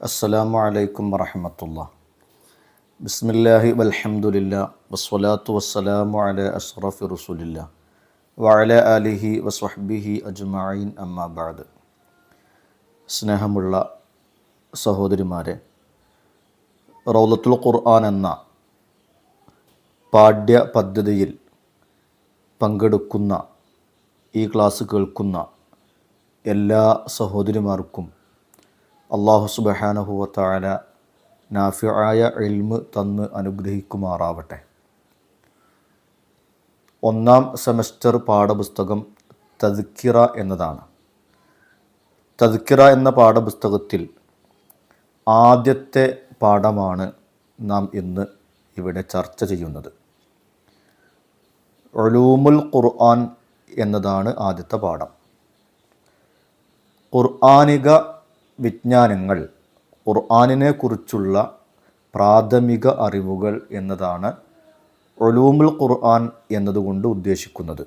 അസ്സലാമു അലൈക്കും വറഹമത്തുള്ള. ബിസ്മില്ലാഹി വൽഹമുല്ല വസ്സലാത്തു വസ്സലാമു അല അഷ്റഫി റസൂലില്ല വഅല അലിഹി വസ്വഹ്ബിഹി അജ്മഈൻ അമ്മാബാദ് സ്നേഹമുള്ള സഹോദരിമാരെ റൗലത്തുൽ ഖുർആൻ എന്ന പാഠ്യ പദ്ധതിയിൽ പങ്കെടുക്കുന്ന ഈ ക്ലാസ് കേൾക്കുന്ന എല്ലാ സഹോദരിമാർക്കും അള്ളാഹു സുബഹാനഹുവത്താല നാഫിയായ എൽമ് തന്ന് അനുഗ്രഹിക്കുമാറാവട്ടെ. ഒന്നാം സെമസ്റ്റർ പാഠപുസ്തകം തദ്ക്കിറ എന്നതാണ്. തദ്ക്കിറ എന്ന പാഠപുസ്തകത്തിൽ ആദ്യത്തെ പാഠമാണ് നാം ഇന്ന് ഇവിടെ ചർച്ച ചെയ്യുന്നത്. ഒലൂമുൽ ഖുർആൻ എന്നതാണ് ആദ്യത്തെ പാഠം. ഖുർആാനിക വിജ്ഞാനങ്ങൾ ഖുർആാനിനെ കുറിച്ചുള്ള പ്രാഥമിക അറിവുകൾ എന്നതാണ് ഒലൂമുൽ ഖുർആൻ എന്നതുകൊണ്ട് ഉദ്ദേശിക്കുന്നത്.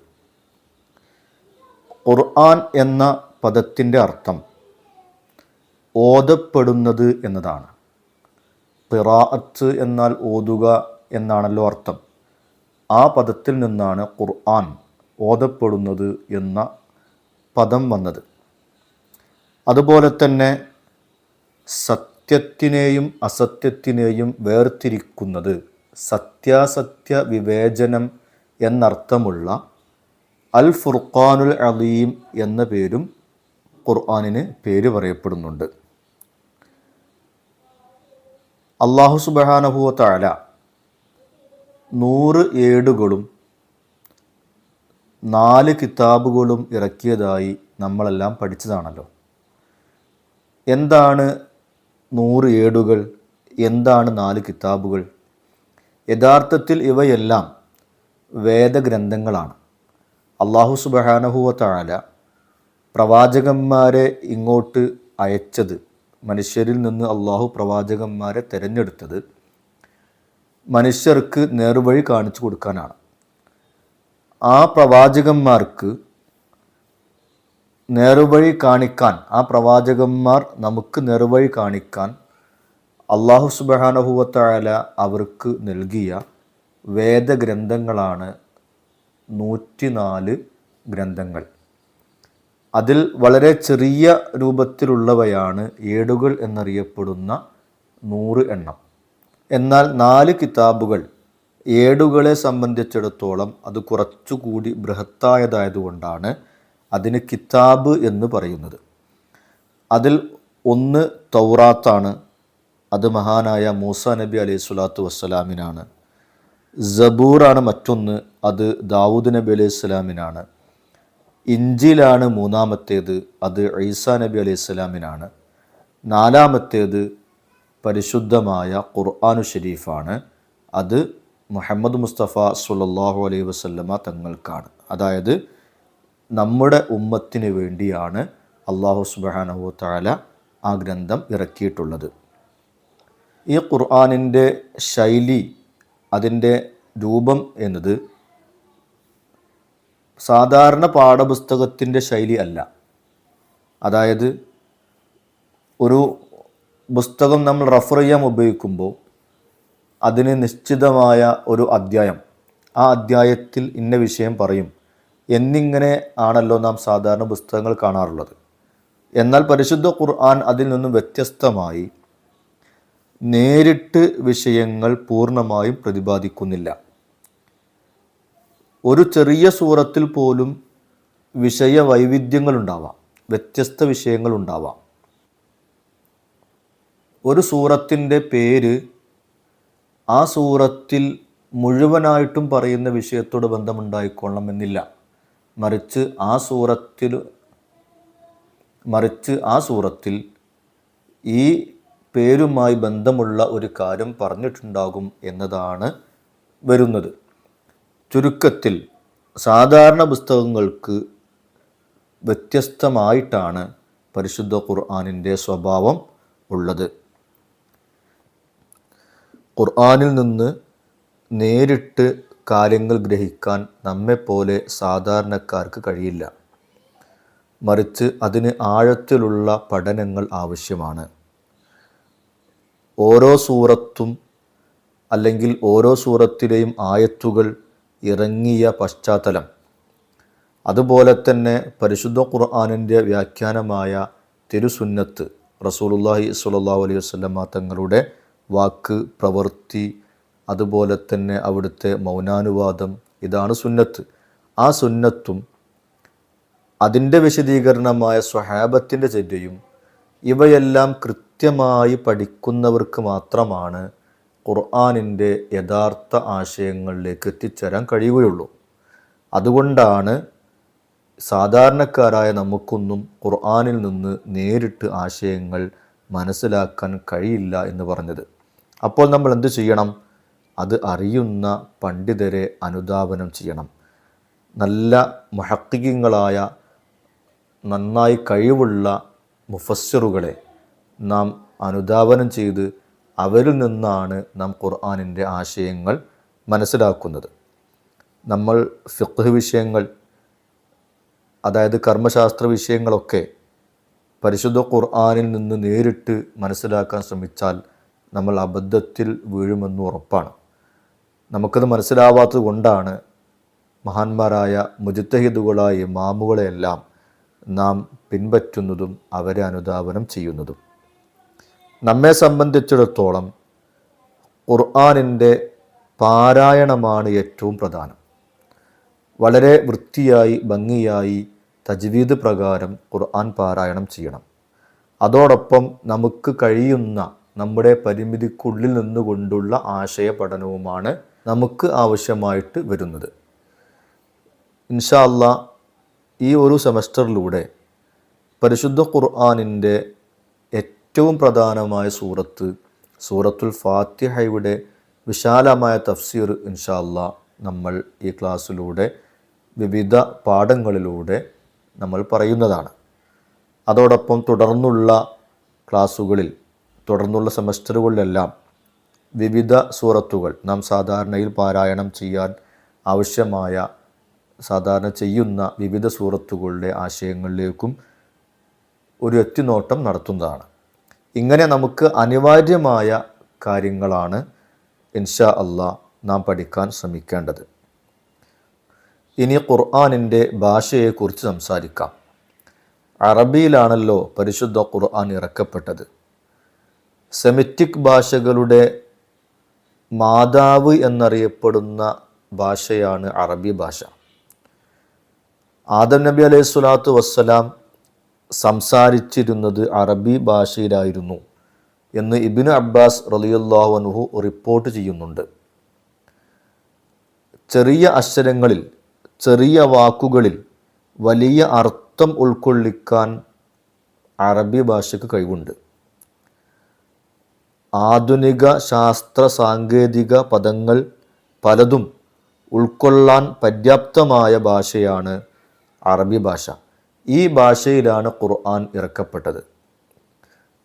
ഖുർആൻ എന്ന പദത്തിന്റെ അർത്ഥം ഓതപ്പെടുന്നത് എന്നതാണ്. പിറാഅത്ത് എന്നാൽ ഓതുക എന്നാണല്ലോ അർത്ഥം. ആ പദത്തിൽ നിന്നാണ് ഖുർആൻ ഓതപ്പെടുന്നത് എന്ന പദം വന്നത്. അതുപോലെ തന്നെ സത്യത്തിനെയും അസത്യത്തിനെയും വേർതിരിക്കുന്നത് സത്യാസത്യ വിവേചനം എന്നർത്ഥമുള്ള അൽ ഫുർഖാനുൽ അലീം എന്ന പേരും ഖുർആാനിന് പേര് പറയപ്പെടുന്നുണ്ട്. അള്ളാഹു സുബഹാനഹുവ താല നൂറ് ഏടുകളും നാല് കിതാബുകളും ഇറക്കിയതായി നമ്മളെല്ലാം പഠിച്ചതാണല്ലോ. എന്താണ് നൂറ് ഏടുകൾ എന്താണ് നാല് കിതാബുകൾ? യഥാർത്ഥത്തിൽ ഇവയെല്ലാം വേദഗ്രന്ഥങ്ങളാണ്. അള്ളാഹു സുബഹാനഹുവ താല പ്രവാചകന്മാരെ ഇങ്ങോട്ട് അയച്ചത് മനുഷ്യരിൽ നിന്ന് അള്ളാഹു പ്രവാചകന്മാരെ തിരഞ്ഞെടുത്തത് മനുഷ്യർക്ക് നേർവഴി കാണിച്ചു കൊടുക്കാനാണ്. ആ പ്രവാചകന്മാർക്ക് നേർവഴി കാണിക്കാൻ ആ പ്രവാചകന്മാർ നമുക്ക് നേർവഴി കാണിക്കാൻ അള്ളാഹു സുബാനഹുവത്തായ അവർക്ക് നൽകിയ വേദഗ്രന്ഥങ്ങളാണ് നൂറ്റിനാല് ഗ്രന്ഥങ്ങൾ. അതിൽ വളരെ ചെറിയ രൂപത്തിലുള്ളവയാണ് ഏടുകൾ എന്നറിയപ്പെടുന്ന നൂറ് എണ്ണം. എന്നാൽ നാല് കിതാബുകൾ ഏടുകളെ സംബന്ധിച്ചിടത്തോളം അത് കുറച്ചുകൂടി ബൃഹത്തായതായതുകൊണ്ടാണ് അതിന് കിതാബ് എന്ന് പറയുന്നത്. അതിൽ ഒന്ന് തൗറാത്താണ്. അത് മഹാനായ മൂസ നബി അലൈഹി സ്വലാത്തു വസ്സലാമിനാണ്. ജബൂറാണ് മറ്റൊന്ന്. അത് ദാവൂദ് നബി അലൈഹി സ്വലാമിനാണ്. ഇഞ്ചിലാണ് മൂന്നാമത്തേത്. അത് ഈസാ നബി അലൈഹി സ്വലാമിനാണ്. നാലാമത്തേത് പരിശുദ്ധമായ ഖുർആാനു ഷെരീഫാണ് അത് മുഹമ്മദ് മുസ്തഫ സുല്ലാഹു അലൈഹി വസല്ലമ തങ്ങൾക്കാണ്. അതായത് നമ്മുടെ ഉമ്മത്തിന് വേണ്ടിയാണ് അള്ളാഹു സുബാനഹു താല ആ ഗ്രന്ഥം ഇറക്കിയിട്ടുള്ളത്. ഈ ഖുർആാനിന്റെ ശൈലി അതിന്റെ രൂപം എന്നത് സാധാരണ പാഠപുസ്തകത്തിന്റെ ശൈലി അല്ല. അതായത് ഒരു പുസ്തകം നമ്മൾ റഫർ ചെയ്യാൻ ഉപയോഗിക്കുമ്പോൾ അതിന് നിശ്ചിതമായ ഒരു അധ്യായം ആ അധ്യായത്തിൽ ഇന്ന വിഷയം പറയും. എന്നിങ്ങനെ ആണല്ലോ നാം സാധാരണ പുസ്തകങ്ങൾ കാണാറുള്ളത്. എന്നാൽ പരിശുദ്ധ ഖുർആൻ അതിൽ നിന്നും വ്യത്യസ്തമായി നേരിട്ട് വിഷയങ്ങൾ പൂർണമായും പ്രതിപാദിക്കുന്നില്ല. ഒരു ചെറിയ സൂറത്തിൽ പോലും വിഷയ വൈവിധ്യങ്ങളുണ്ടാവാം വ്യത്യസ്ത വിഷയങ്ങളുണ്ടാവാം ഒരു സൂറത്തിന്റെ പേര് ആ സൂറത്തിൽ മുഴുവനായിട്ടും പറയുന്ന വിഷയത്തോട് ബന്ധമുണ്ടായിക്കൊള്ളണം എന്നില്ല. മറിച്ച് ആ സൂറത്തിൽ മറിച്ച് ആ സൂറത്തിൽ ഈ പേരുമായി ബന്ധമുള്ള ഒരു കാര്യം പറഞ്ഞിട്ടുണ്ടാകും എന്നതാണ് വരുന്നത്. ചുരുക്കത്തിൽ സാധാരണ പുസ്തകങ്ങൾക്ക് വ്യത്യസ്തമായിട്ടാണ് പരിശുദ്ധ ഖുർആാനിന്റെ സ്വഭാവം ഉള്ളത്. ഖുർആാനിൽ നിന്ന് നേരിട്ട് കാര്യങ്ങൾ ഗ്രഹിക്കാൻ നമ്മെപ്പോലെ സാധാരണക്കാർക്ക് കഴിയില്ല. മറിച്ച് അതിന് ആഴത്തിലുള്ള പഠനങ്ങൾ ആവശ്യമാണ്. ഓരോ സൂറത്തും അല്ലെങ്കിൽ ഓരോ സൂറത്തിലെയും ആയത്തുകൾ ഇറങ്ങിയ പശ്ചാത്തലം. അതുപോലെ തന്നെ പരിശുദ്ധ ഖുർആാനിന്റെ വ്യാഖ്യാനമായ തിരുസുന്നത്ത് റസൂലുള്ളാഹി സ്വല്ലല്ലാഹു അലൈഹി വസല്ലമ തങ്ങളുടെ വാക്ക് പ്രവൃത്തി അതുപോലെ തന്നെ അവിടുത്തെ മൗനാനുവാദം. ഇതാണ് സുന്നത്ത്. ആ സുന്നത്തും അതിന്റെ വിശദീകരണമായ സ്വഹാബത്തിന്റെ ചര്യയും ഇവയെല്ലാം കൃത്യമായി പഠിക്കുന്നവർക്ക് മാത്രമാണ് ഖുർആാനിന്റെ യഥാർത്ഥ ആശയങ്ങളിലേക്ക് എത്തിച്ചേരാൻ കഴിയുകയുള്ളൂ. അതുകൊണ്ടാണ് സാധാരണക്കാരായ നമുക്കൊന്നും ഖുർആാനിൽ നിന്ന് നേരിട്ട് ആശയങ്ങൾ മനസ്സിലാക്കാൻ കഴിയില്ല എന്ന് പറഞ്ഞത്. അപ്പോൾ നമ്മൾ എന്ത് ചെയ്യണം? അത് അറിയുന്ന പണ്ഡിതരെ അനുദാപനം ചെയ്യണം. നല്ല മഹക്കികങ്ങളായ നന്നായി കഴിവുള്ള മുഫസ്സിറുകളെ നാം അനുദാപനം ചെയ്ത് അവരിൽ നിന്നാണ് നാം ഖുർആാനിന്റെ ആശയങ്ങൾ മനസ്സിലാക്കുന്നത്. നമ്മൾ ഫിഖ് വിഷയങ്ങൾ അതായത് കർമ്മശാസ്ത്ര വിഷയങ്ങളൊക്കെ പരിശുദ്ധ ഖുർആാനിൽ നിന്ന് നേരിട്ട് മനസ്സിലാക്കാൻ ശ്രമിച്ചാൽ നമ്മൾ അബദ്ധത്തിൽ വീഴുമെന്ന് ഉറപ്പാണ്. നമുക്കത് മനസ്സിലാവാത്തത് കൊണ്ടാണ് മഹാന്മാരായ മുജിത്തഹിദുകളായ ഇമാമുകളെയെല്ലാം നാം പിൻപറ്റുന്നതും അവരെ അനുദാപനം ചെയ്യുന്നതും. നമ്മെ സംബന്ധിച്ചിടത്തോളം ഖുർആാനിന്റെ പാരായണമാണ് ഏറ്റവും പ്രധാനം. വളരെ വൃത്തിയായി ഭംഗിയായി തജ്വീദ് പ്രകാരം ഖുർആൻ പാരായണം ചെയ്യണം. അതോടൊപ്പം നമുക്ക് കഴിയുന്ന നമ്മുടെ പരിമിതിക്കുള്ളിൽ നിന്നുകൊണ്ടുള്ള ആശയ പഠനവുമാണ് നമുക്ക് ആവശ്യമായിട്ട് വരുന്നത്. ഇൻഷാ അല്ലാ ഈ ഒരു സെമസ്റ്ററിലൂടെ പരിശുദ്ധ ഖുർആാനിന്റെ ഏറ്റവും പ്രധാനമായ സൂറത്ത് സൂറത്തുൽ ഫാത്തിഹയുടെ വിശാലമായ തഫ്സീർ ഇൻഷാ അല്ലാ നമ്മൾ ഈ ക്ലാസ്സിലൂടെ വിവിധ പാഠങ്ങളിലൂടെ നമ്മൾ പറയുന്നതാണ്. അതോടൊപ്പം തുടർന്നുള്ള ക്ലാസ്സുകളിൽ തുടർന്നുള്ള സെമസ്റ്ററുകളിലെല്ലാം വിവിധ സൂറത്തുകൾ നാം സാധാരണയിൽ പാരായണം ചെയ്യാൻ ആവശ്യമായ സാധാരണ ചെയ്യുന്ന വിവിധ സൂറത്തുകളുടെ ആശയങ്ങളിലേക്കും ഒരു എത്തിനോട്ടം നടത്തുന്നതാണ്. ഇങ്ങനെ നമുക്ക് അനിവാര്യമായ കാര്യങ്ങളാണ് ഇൻഷാ അള്ളാ നാം പഠിക്കാൻ ശ്രമിക്കേണ്ടത്. ഇനി ഖുർആാനിന്റെ ഭാഷയെക്കുറിച്ച് സംസാരിക്കാം. അറബിയിലാണല്ലോ പരിശുദ്ധ ഖുർആൻ ഇറക്കപ്പെട്ടത്. സെമിറ്റിക് ഭാഷകളുടെ മാതാവ് എന്നറിയപ്പെടുന്ന ഭാഷയാണ് അറബി ഭാഷ. ആദം നബി അലൈഹി സ്വലാത്തു വസ്സലാം സംസാരിച്ചിരുന്നത് അറബി ഭാഷയിലായിരുന്നു എന്ന് ഇബിന് അബ്ബാസ് റലിയുല്ലാഹു അനുഹു റിപ്പോർട്ട് ചെയ്യുന്നുണ്ട്. ചെറിയ അക്ഷരങ്ങളിൽ ചെറിയ വാക്കുകളിൽ വലിയ അർത്ഥം ഉൾക്കൊള്ളിക്കാൻ അറബി ഭാഷയ്ക്ക് കഴിവുണ്ട്. ആധുനിക ശാസ്ത്ര സാങ്കേതിക പദങ്ങൾ പലതും ഉൾക്കൊള്ളാൻ പര്യാപ്തമായ ഭാഷയാണ് അറബി ഭാഷ. ഈ ഭാഷയിലാണ് ഖുർആൻ ഇറക്കപ്പെട്ടത്.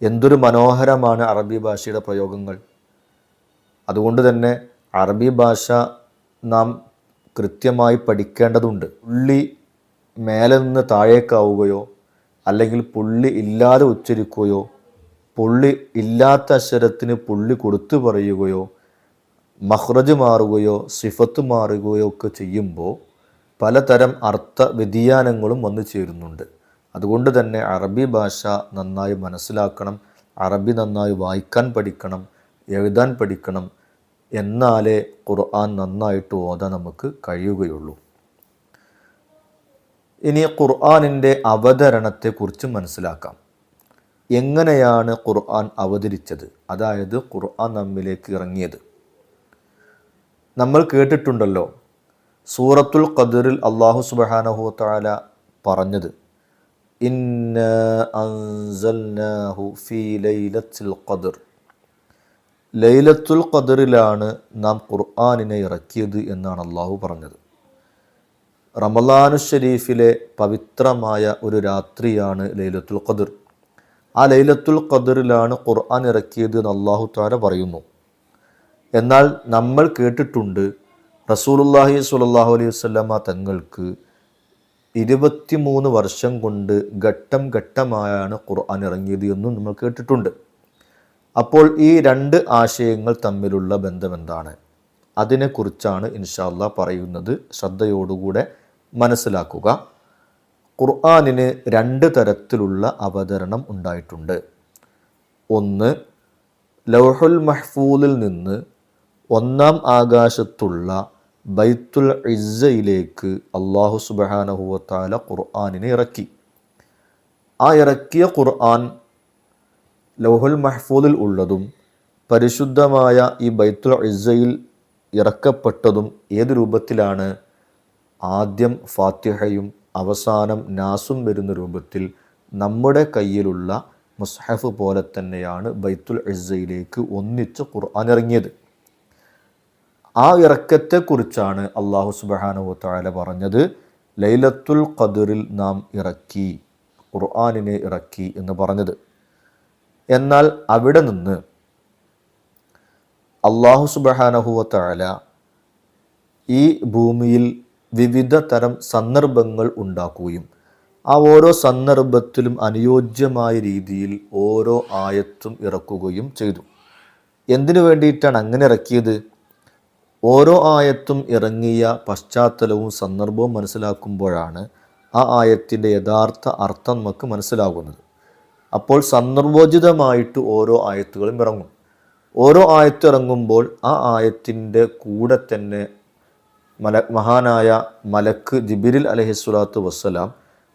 എന്തൊരു മനോഹരമാണ് അറബി ഭാഷയുടെ പ്രയോഗങ്ങൾ. അതുകൊണ്ട് തന്നെ അറബി ഭാഷ നാം കൃത്യമായി പഠിക്കേണ്ടതുണ്ട്. പുള്ളി മേലെ നിന്ന് താഴേക്കാവുകയോ അല്ലെങ്കിൽ പുള്ളി ഇല്ലാതെ ഉച്ചരിക്കുകയോ പുള്ളി ഇല്ലാത്ത അക്ഷരത്തിന് പുള്ളി കൊടുത്തു പറയുകയോ മഹ്റജ് മാറുകയോ സിഫത്ത് മാറുകയോ ഒക്കെ ചെയ്യുമ്പോൾ പലതരം അർത്ഥ വ്യതിയാനങ്ങളും വന്നു ചേരുന്നുണ്ട്. അതുകൊണ്ട് തന്നെ അറബി ഭാഷ നന്നായി മനസ്സിലാക്കണം അറബി നന്നായി വായിക്കാൻ പഠിക്കണം എഴുതാൻ പഠിക്കണം എന്നാലേ ഖുർആൻ നന്നായിട്ട് ഓതാൻ നമുക്ക് കഴിയുകയുള്ളൂ. ഇനി ഖുർആാനിന്റെ അവതരണത്തെക്കുറിച്ച് മനസ്സിലാക്കാം. എങ്ങനെയാണ് ഖുർആൻ അവതരിച്ചത്? അതായത് ഖുർആൻ നമ്മിലേക്ക് ഇറങ്ങിയത്. നമ്മൾ കേട്ടിട്ടുണ്ടല്ലോ സൂറത്തുൽ ഖദറിൽ അള്ളാഹു സുബാനഹു താല പറഞ്ഞത് അൻസൽനാഹു ഫീ ലൈലത്തുൽ ലൈലത്തുൽ ഖദറിലാണ് നാം ഖുർആാനിനെ ഇറക്കിയത് എന്നാണ് അള്ളാഹു പറഞ്ഞത്. റമലാനു ഷരീഫിലെ പവിത്രമായ ഒരു രാത്രിയാണ് ലൈലത്തുൽ ഖദർ. ആ ലൈലത്തുൽ ഖദറിലാണ് ഖുർആൻ ഇറക്കിയത് എന്ന് അള്ളാഹു താല പറയുന്നു. എന്നാൽ നമ്മൾ കേട്ടിട്ടുണ്ട് റസൂലുല്ലാഹി സ്വല്ലല്ലാഹു അലൈഹി വസല്ലമ തങ്ങൾക്ക് ഇരുപത്തിമൂന്ന് വർഷം കൊണ്ട് ഘട്ടം ഘട്ടമായാണ് ഖുർആൻ ഇറങ്ങിയത് എന്നും നമ്മൾ കേട്ടിട്ടുണ്ട്. അപ്പോൾ ഈ രണ്ട് ആശയങ്ങൾ തമ്മിലുള്ള ബന്ധം എന്താണ്? അതിനെക്കുറിച്ചാണ് ഇൻഷാല്ല പറയുന്നത്. ശ്രദ്ധയോടുകൂടെ മനസ്സിലാക്കുക. ഖുർആാനിന് രണ്ട് തരത്തിലുള്ള അവതരണം ഉണ്ടായിട്ടുണ്ട്. ഒന്ന് ലൗഹുൽ മഹ്ഫൂലിൽ നിന്ന് ഒന്നാം ആകാശത്തുള്ള ബൈത്തുൽ ഇസ്സയിലേക്ക് അള്ളാഹു സുബഹാനഹുവത്താല ഖുർആാനിനെ ഇറക്കി. ആ ഇറക്കിയ ഖുർആൻ ലൗഹുൽ മഹ്ഫൂലിൽ ഉള്ളതും പരിശുദ്ധമായ ഈ ബൈത്തുൽ ഇസ്സയിൽ ഇറക്കപ്പെട്ടതും ഏത് രൂപത്തിലാണ്? ആദ്യം ഫാത്തിഹയും അവസാനം നാസും വരുന്ന രൂപത്തിൽ നമ്മുടെ കയ്യിലുള്ള മുസ്ഹഫ് പോലെ തന്നെയാണ് ബൈത്തുൽ ഇസ്സയിലേക്ക് ഒന്നിച്ച് ഖുർആൻ ഇറങ്ങിയത്. ആ ഇറക്കത്തെക്കുറിച്ചാണ് അള്ളാഹു സുബാനുവ താല പറഞ്ഞത് ലൈലത്തുൽ ഖദറിൽ നാം ഇറക്കി ഖുർആാനിനെ ഇറക്കി എന്ന് പറഞ്ഞത്. എന്നാൽ അവിടെ നിന്ന് അള്ളാഹു സുബഹാനഹുവ താല ഈ ഭൂമിയിൽ വിവിധ തരം സന്ദർഭങ്ങൾ ഉണ്ടാക്കുകയും ആ ഓരോ സന്ദർഭത്തിലും അനുയോജ്യമായ രീതിയിൽ ഓരോ ആയത്തും ഇറക്കുകയും ചെയ്തു. എന്തിനു വേണ്ടിയിട്ടാണ് അങ്ങനെ ഇറക്കിയത്? ഓരോ ആയത്തും ഇറങ്ങിയ പശ്ചാത്തലവും സന്ദർഭവും മനസ്സിലാക്കുമ്പോഴാണ് ആ ആയത്തിന്റെ യഥാർത്ഥ അർത്ഥം നമുക്ക് മനസ്സിലാകുന്നത്. അപ്പോൾ സന്ദർഭോചിതമായിട്ട് ഓരോ ആയത്തുകളും ഇറങ്ങും. ഓരോ ആയത്ത് ഇറങ്ങുമ്പോൾ ആ ആയത്തിന്റെ കൂടെ തന്നെ മല മഹാനായ മലക്ക് ജിബിരിൽ അലഹിസ്വലാത്തു വസ്സലാം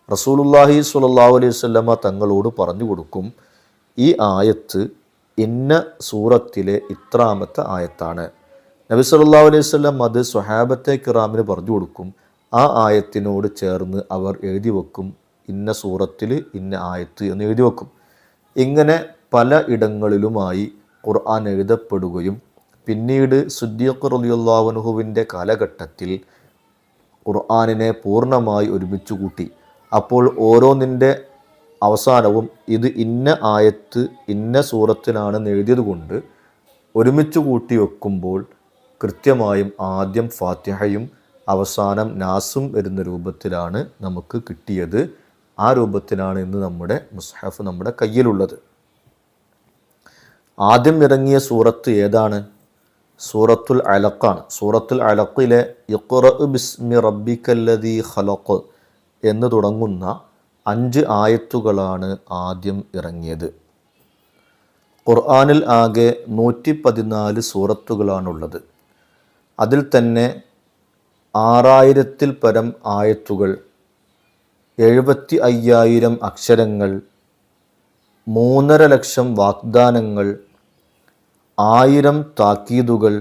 റസൂലുല്ലാഹി സ്വല്ലല്ലാഹു അലൈഹി വസല്ലമ തങ്ങളോട് പറഞ്ഞു കൊടുക്കും ഈ ആയത്ത് ഇന്ന സൂറത്തിലെ ഇത്രാമത്തെ ആയത്താണ്. നബി സല്ലല്ലാഹു അലൈഹി വസല്ലം അത് സ്വഹാബത്തെ കിറാമിന് പറഞ്ഞു കൊടുക്കും ആ ആയത്തിനോട് ചേർന്ന് അവർ എഴുതി വെക്കും ഇന്ന സൂറത്തിൽ ഇന്ന ആയത്ത് എന്ന് എഴുതി വെക്കും. ഇങ്ങനെ പല ഇടങ്ങളിലുമായി ഖുർആൻ എഴുതപ്പെടുകയും പിന്നീട് സുദ്ദീഖ് റളിയല്ലാഹുവിന്റെ കാലഘട്ടത്തിൽ ഖുർആാനിനെ പൂർണമായി ഒരുമിച്ച് കൂട്ടി. അപ്പോൾ ഓരോന്നിന്റെ അവസാനവും ഇത് ഇന്ന ആയത്ത് ഇന്ന സൂറത്തിനാണെന്ന് എഴുതിയത് കൊണ്ട് ഒരുമിച്ച് കൂട്ടി വെക്കുമ്പോൾ കൃത്യമായും ആദ്യം ഫാത്തിഹയും അവസാനം നാസും വരുന്ന രൂപത്തിലാണ് നമുക്ക് കിട്ടിയത്. ആ രൂപത്തിലാണ് ഇന്ന് നമ്മുടെ മുസ്ഹഫ് നമ്മുടെ കയ്യിലുള്ളത്. ആദ്യം ഇറങ്ങിയ സൂറത്ത് ഏതാണ്? സൂറത്തുൽ അലക്കാണ് സൂറത്തുൽ അലക്കിലെ ഇഖ്റ ബിസ്മി റബ്ബിക്കല്ലതി ഖലഖ് എന്ന് തുടങ്ങുന്ന അഞ്ച് ആയത്തുകളാണ് ആദ്യം ഇറങ്ങിയത്. ഖുർആാനിൽ ആകെ നൂറ്റി പതിനാല് സൂറത്തുകളാണുള്ളത്. അതിൽ തന്നെ ആറായിരത്തിൽ പരം ആയത്തുകൾ എഴുപത്തി അയ്യായിരം അക്ഷരങ്ങൾ മൂന്നര ലക്ഷം വാഗ്ദാനങ്ങൾ ആയിരം താക്കീതുകൾ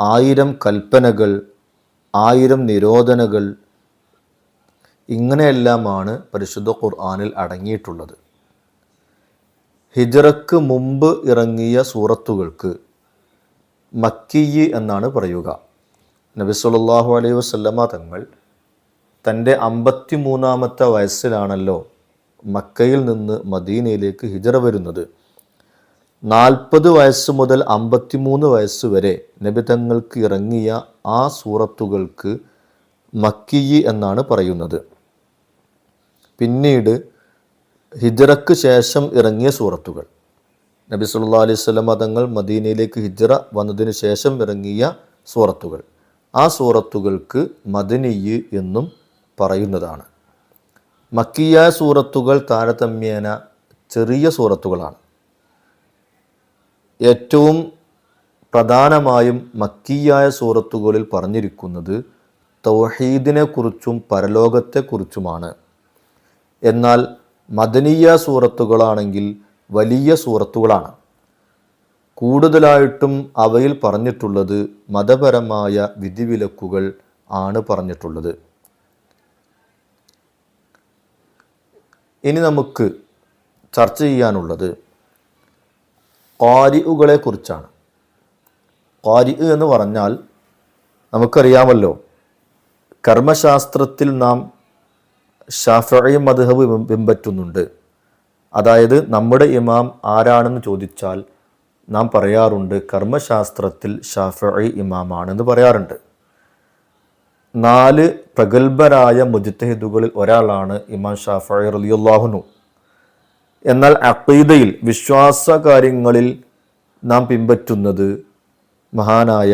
ആയിരം കൽപ്പനകൾ ആയിരം നിരോധനകൾ ഇങ്ങനെയെല്ലാമാണ് പരിശുദ്ധ ഖുർആാനിൽ അടങ്ങിയിട്ടുള്ളത്. ഹിജറക്ക് മുമ്പ് ഇറങ്ങിയ സൂറത്തുകൾക്ക് മക്കിയി എന്നാണ് പറയുക. നബി സല്ലല്ലാഹു അലൈഹി വസല്ലമ തങ്ങൾ തന്റെ അമ്പത്തി മൂന്നാമത്തെ വയസ്സിലാണല്ലോ മക്കയിൽ നിന്ന് മദീനയിലേക്ക് ഹിജറ വരുന്നത്. നാൽപ്പത് വയസ്സ് മുതൽ അമ്പത്തിമൂന്ന് വയസ്സ് വരെ നബി തങ്ങൾക്ക് ഇറങ്ങിയ ആ സൂറത്തുകൾക്ക് മക്കിയി എന്നാണ് പറയുന്നത്. പിന്നീട് ഹിജറക്ക് ശേഷം ഇറങ്ങിയ സൂറത്തുകൾ. നബി സല്ലാ അലൈഹി സ്വലം തങ്ങൾ മദീനയിലേക്ക് ഹിജറ വന്നതിന് ശേഷം ഇറങ്ങിയ സൂറത്തുകൾ. ആ സൂറത്തുകൾക്ക് മദനിയ് എന്നും പറയുന്നതാണ്. മക്കിയ സൂറത്തുകൾ താരതമ്യേന ചെറിയ സൂറത്തുകളാണ്. ഏറ്റവും പ്രധാനമായും മക്കിയായ സൂറത്തുകളിൽ പറഞ്ഞിരിക്കുന്നത് തൗഹീദിനെക്കുറിച്ചും പരലോകത്തെക്കുറിച്ചുമാണ് എന്നാൽ മദനീയ സൂറത്തുകളാണെങ്കിൽ വലിയ സൂറത്തുകളാണ്. കൂടുതലായിട്ടും അവയിൽ പറഞ്ഞിട്ടുള്ളത് മതപരമായ വിധിവിലക്കുകൾ ആണ് പറഞ്ഞിട്ടുള്ളത്. ഇനി നമുക്ക് ചർച്ച ചെയ്യാനുള്ളത് ക്വാരിഉകളെ കുറിച്ചാണ് കാരി എന്ന് പറഞ്ഞാൽ നമുക്കറിയാമല്ലോ കർമ്മശാസ്ത്രത്തിൽ നാം ഷാഫി മദ്ഹബ് പിൻപറ്റുന്നുണ്ട്. അതായത് നമ്മുടെ ഇമാം ആരാണെന്ന് ചോദിച്ചാൽ നാം പറയാറുണ്ട് കർമ്മശാസ്ത്രത്തിൽ ഷാഫി ഇമാമാണെന്ന് പറയാറുണ്ട്. നാല് പ്രഗത്ഭരായ മുജിത്തഹിദുകളിൽ ഒരാളാണ് ഇമാം ഷാഫി റലിയുല്ലാഹുനു എന്നാൽ അഖീദയിൽ വിശ്വാസ കാര്യങ്ങളിൽ നാം പിൻപറ്റുന്നത് മഹാനായ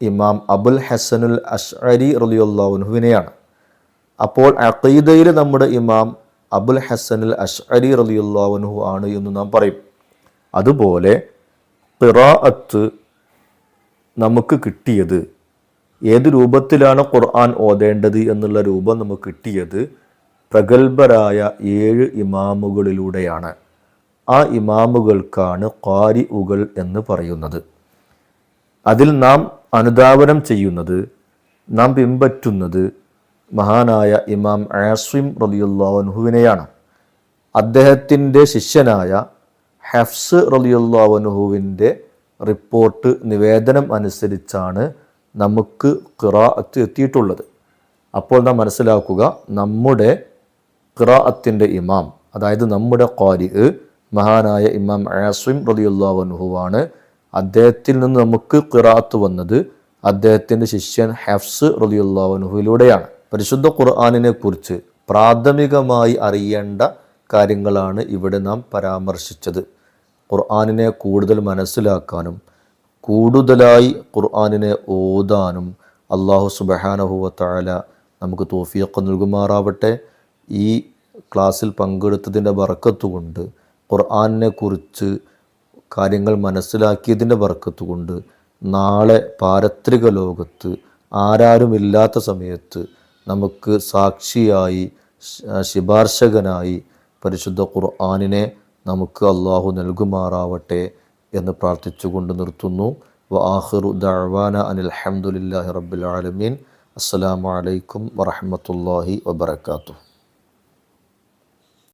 ഇമാം അബുൽ ഹസനുൽ അഷ്അരി റലിയുള്ളാഹുവിനെയാണ് അപ്പോൾ അഖീദയിൽ നമ്മുടെ ഇമാം അബുൽ ഹസനുൽ അഷ്അരി റലിയുള്ളാഹുനു ആണ് എന്ന് നാം പറയും. അതുപോലെ ഖിറാഅത്ത് നമുക്ക് കിട്ടിയത് ഏത് രൂപത്തിലാണ് ഖുർആൻ ഓതേണ്ടത് എന്നുള്ള രൂപം നമുക്ക് കിട്ടിയത് പ്രഗത്ഭരായ ഏഴ് ഇമാമുകളിലൂടെയാണ്. ആ ഇമാമുകൾക്കാണ് ഖാരി ഉകൾ എന്ന് പറയുന്നത്. അതിൽ നാം അനുധാവനം ചെയ്യുന്നത് നാം പിൻപറ്റുന്നത് മഹാനായ ഇമാം ആസിം റലിയുല്ലാവൻഹുവിനെയാണ് അദ്ദേഹത്തിന്റെ ശിഷ്യനായ ഹെഫ്സ് റലിയുല്ലാവൻഹുവിന്റെ റിപ്പോർട്ട് നിവേദനം അനുസരിച്ചാണ് നമുക്ക് ഖിറാഅത്ത് എത്തിയിട്ടുള്ളത്. അപ്പോൾ നാം മനസ്സിലാക്കുക നമ്മുടെ ഖിറാഅത്തിന്റെ ഇമാം അതായത് നമ്മുടെ ഖാരി മഹാനായ ഇമാം ആസിം റലിയുല്ലാവൻഹുവാണ് അദ്ദേഹത്തിൽ നിന്ന് നമുക്ക് ഖിറാഅത്ത് വന്നത് അദ്ദേഹത്തിന്റെ ശിഷ്യൻ ഹെഫ്സ് റലിയുല്ലാവൻഹുവിലൂടെയാണ് പരിശുദ്ധ ഖുർആാനിനെ കുറിച്ച് പ്രാഥമികമായി അറിയേണ്ട കാര്യങ്ങളാണ് ഇവിടെ നാം പരാമർശിച്ചത്. ഖുർആാനിനെ കൂടുതൽ മനസ്സിലാക്കാനും കൂടുതലായി ഖുർആാനിനെ ഓതാനും അള്ളാഹു സുബഹാനഹുവത്തായ നമുക്ക് തോഫിയൊക്കെ നൽകുമാറാവട്ടെ. ഈ ക്ലാസ്സിൽ പങ്കെടുത്തതിന്റെ ബറക്കത്തുകൊണ്ട് ഖുർആാനിനെ കുറിച്ച് കാര്യങ്ങൾ മനസ്സിലാക്കിയതിന്റെ ബറക്കത്തുകൊണ്ട് നാളെ പാരത്രിക ലോകത്ത് ആരാരും ഇല്ലാത്ത സമയത്ത് നമുക്ക് സാക്ഷിയായി ശിപാർശകനായി പരിശുദ്ധ ഖുർആാനിനെ നമുക്ക് അള്ളാഹു നൽകുമാറാവട്ടെ എന്ന് പ്രാർത്ഥിച്ചുകൊണ്ട് നിർത്തുന്നു. വ ആഹിറു അനിൽ അഹമ്മദില്ലാഹി റബ്ബിൽ ആലമീൻ. അസ്സലാമു അലൈക്കും വറഹമത്തല്ലാഹി വബർക്കാത്തു